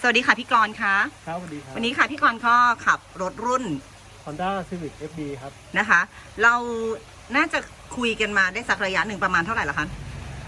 สวัสดีค่ะพี่กรณ์คะครับสวัสดีครับวันนี้ค่ะพี่กรณ์ก็ขับรถรุ่น Honda Civic FD ครับ นะคะ เราน่าจะคุยกันมาได้สักระยะหนึ่งประมาณเท่าไหร่ละคะ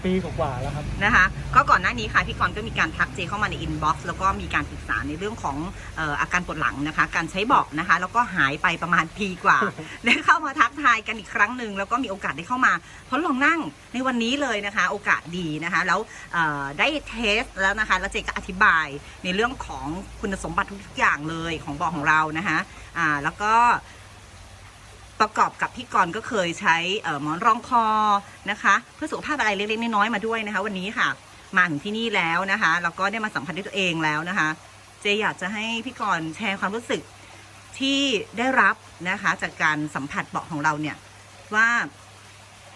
ปีกว่าๆแล้วครับ นะคะก็ก่อนหน้านี้ค่ะพี่กรณ์ก็มีการทักเจเข้ามาในอินบ็อกซ์แล้วก็มีการปรึกษาในเรื่องของเอ่ออาการปวดหลังนะคะ การใช้เบาะนะคะ แล้วก็หายไปประมาณปีกว่า ได้เข้ามาทักทายกันอีกครั้งหนึ่งแล้วก็มีโอกาสได้เข้ามาทดลองนั่งในวันนี้เลยนะคะ โอกาสดีนะคะ แล้วเอ่อได้เทสแล้วนะคะแล้วเจก็อธิบายในเรื่องของคุณสมบัติทุกๆอย่างเลยของเบาะของเรานะคะอ่าแล้วก็ ประกอบกับพี่กรณ์ก็เคยใช้หมอนรองคอนะคะ เพื่อสุขภาพอะไรเล็กๆน้อยๆมาด้วยนะคะ วันนี้ค่ะ มาถึงที่นี่แล้วนะคะแล้วก็ได้มาสัมผัสด้วยตัวเองแล้วนะคะ เจอยากจะให้พี่กรณ์แชร์ความรู้สึกที่ได้รับนะคะ จากการสัมผัสเบาะของเราเนี่ยว่า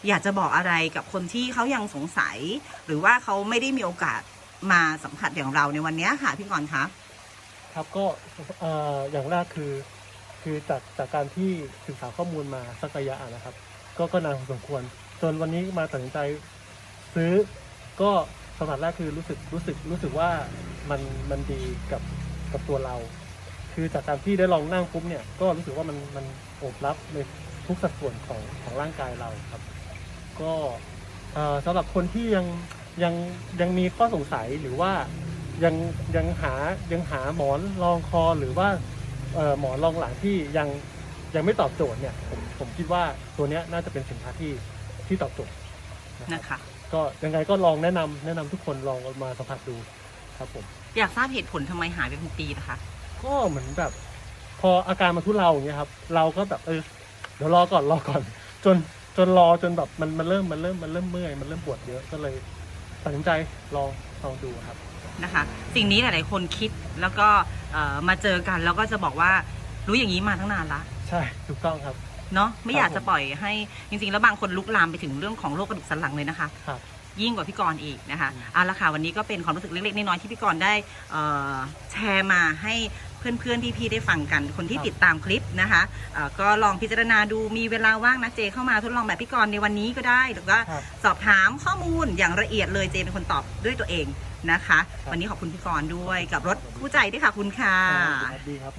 อยากจะบอกอะไรกับคนที่เขายังสงสัย หรือว่าเขาไม่ได้มีโอกาสมาสัมผัสอย่างเราในวันนี้ค่ะพี่กรณ์คะครับก็อย่างแรกคือ คือจากจากการที่ศึกษาข้อมูลมาสักระยะนะครับ ก็ก็นานพอสมควร จนวันนี้มาตัดสินใจซื้อก็สัมผัสแรกคือรู้สึกรู้สึกรู้สึกว่ามันมันดีกับกับตัวเรา คือจากการที่ได้ลองนั่งปุ๊บเนี่ยก็รู้สึกว่ามันมันโอบรับในทุกสัดส่วนของของร่างกายเราครับ ก็สำหรับคนที่ยังยังยังมีข้อสงสัยหรือว่ายังยังหายังหาหมอนรองคอหรือว่า หมอนรองหลังที่ยังยังไม่ตอบโจทย์เนี่ยผมผมคิดว่าตัวเนี้ยน่าจะเป็นสินค้าที่ที่ตอบโจทย์นะครับนะคะ ก็ยังไงก็ลองแนะนำแนะนำทุกคนลองมาสัมผัสดูครับผม อยากทราบเหตุผลทำไมหายไปเป็นปีนะคะ ก็เหมือนแบบ พออาการมาทุเลาอย่างเงี้ยครับ เราก็แบบเออเดี๋ยวรอก่อนรอก่อน จนจนรอจนแบบมันมันเริ่มมันเริ่มมันเริ่มเมื่อยมันเริ่มปวดเยอะก็เลยตัดสินใจลองลองดูครับ นะคะ สิ่งนี้หลายๆคนคิดแล้วก็เอ่อมาเจอกันแล้วก็จะบอกว่ารู้อย่างนี้มาตั้งนานละใช่ถูกต้องครับ เนาะไม่อยากครับจะปล่อยให้จริงๆ แล้วบางคนลุกลามไปถึงเรื่องของโรคกระดูกสันหลังเลยนะคะ ครับ ยิ่งกว่าพี่กรณ์อีกนะคะอืมเอาละค่ะวันนี้ก็เป็นความรู้สึกเล็กๆน้อยๆที่พี่กรณ์ได้เอ่อแชร์มาให้ เพื่อนๆพี่ๆได้ฟังกัน คนที่ติดตามคลิปนะคะเอ่อก็ลองพิจารณาดูมีเวลาว่างนะเจเข้ามาทดลองแบบพี่กรณ์ในวันนี้ก็ได้หรือว่าครับสอบถามข้อมูลอย่างละเอียดเลยเจเป็นคนตอบด้วยตัวเองนะคะ ครับ วันนี้ขอบคุณพี่กรณ์ด้วยกับรถคู่ใจด้วยค่ะคุณค่ะดีครับ